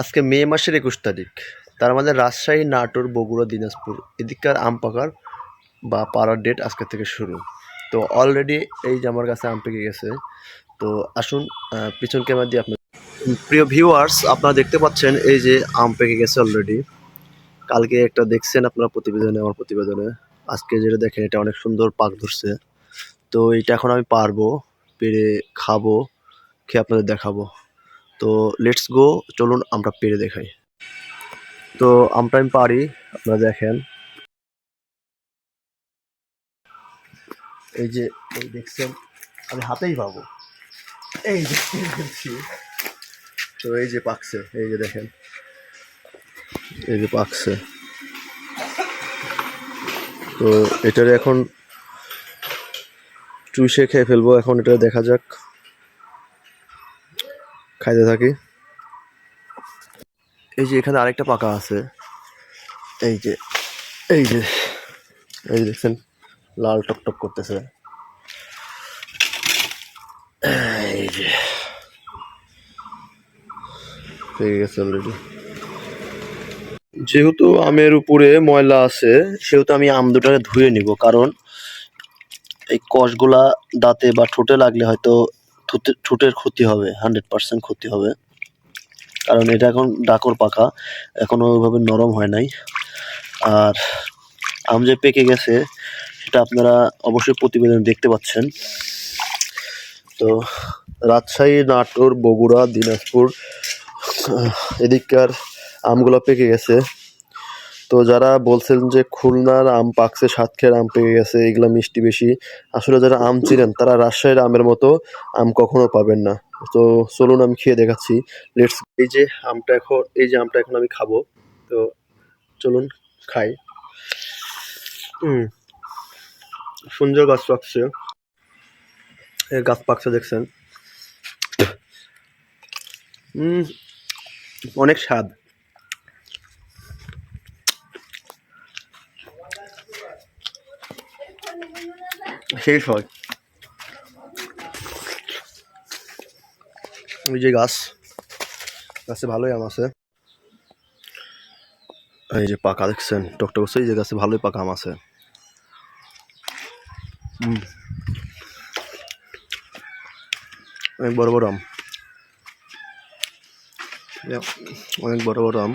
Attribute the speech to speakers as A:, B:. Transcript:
A: আজকে মে মাসের একুশ তারিখ। তার মানে রাজশাহী, নাটোর, বগুড়া, দিনাজপুর এদিককার আম পাকার বা পাড়ার ডেট আজকে থেকে শুরু। তো অলরেডি এই যে আমার কাছে আম পেকে গেছে। তো আসুন পিছন ক্যামেরা দিয়ে আপনার প্রিয় ভিউয়ার্স আপনারা দেখতে পাচ্ছেন এই যে আম পেকে গেছে অলরেডি কালকে একটা দেখছেন আপনারা প্রতিবেদনে, আমার প্রতিবেদনে। আজকে যেটা দেখেন, এটা অনেক সুন্দর পাক ধরছে। তো এটা এখন আমি পারব, পেরে খাব, খেয়ে আপনাদের দেখাবো। তো লেটস গো চলুন আমরা পেরে দেখাই। তো আমটা আমি পারি, আপনারা দেখেন। এই যে, এই দেখছেন, আমি হাতেই পাবো। এই যে তো এই যে পাকছে, এই যে দেখেন। এই যে পাকছে। তো এটারে এখন চুষে খেয়ে ফেলব, এখন এটা দেখা যাক। খাইতে থাকি। এই যে এখানে আরেকটা পাকা আছে। এই যে এই যে, এই দেখছেন, লাল টকটক করতেছে। এই যে যেহেতু আমের উপরে ময়লা আছে, সেহেতু আমি আম দুটাকে ধুয়ে নিব, কারণ এই কষগুলা দাঁতে বা ঠোঁটে লাগলে হয়তো ঠোঁটের ক্ষতি হবে হান্ড্রেড পার্সেন্ট ক্ষতি হবে। কারণ এটা এখন ডাকর পাকা এখনও ওইভাবে নরম হয় নাই। আর আম যে পেকে গেছে, সেটা আপনারা অবশ্যই প্রতিবেদন দেখতে পাচ্ছেন। তো রাজশাহী, নাটোর, বগুড়া, দিনাজপুর এদিককার আমগুলো পেকে গেছে। তো যারা বলছেন যে খুলনার আম, পাকছে, সাতক্ষীরার আম পেকে গেছে, এগুলা মিষ্টি বেশি। আসলে যারা আম চিনেন, তারা রাজশাহীর আমের মতো আম কখনো পাবেন না। তো চলুন আমি খেয়ে দেখাচ্ছি। লেটস এই যে আমটা এখন, এই যে আমটা এখন আমি খাব। তো চলুন খাই। সুন্দর গাছ পাকছে। গাছ পাকছে, দেখছেন? অনেক স্বাদ। শেষ হয়। ওই যে গাছ গাছে ভালোই আম আছে। এই যে পাকা দেখছেন টকটক করছে, এই যে গাছে ভালোই পাকা আম আছে। অনেক বড় বড় আম। অনেক বড় বড় আম।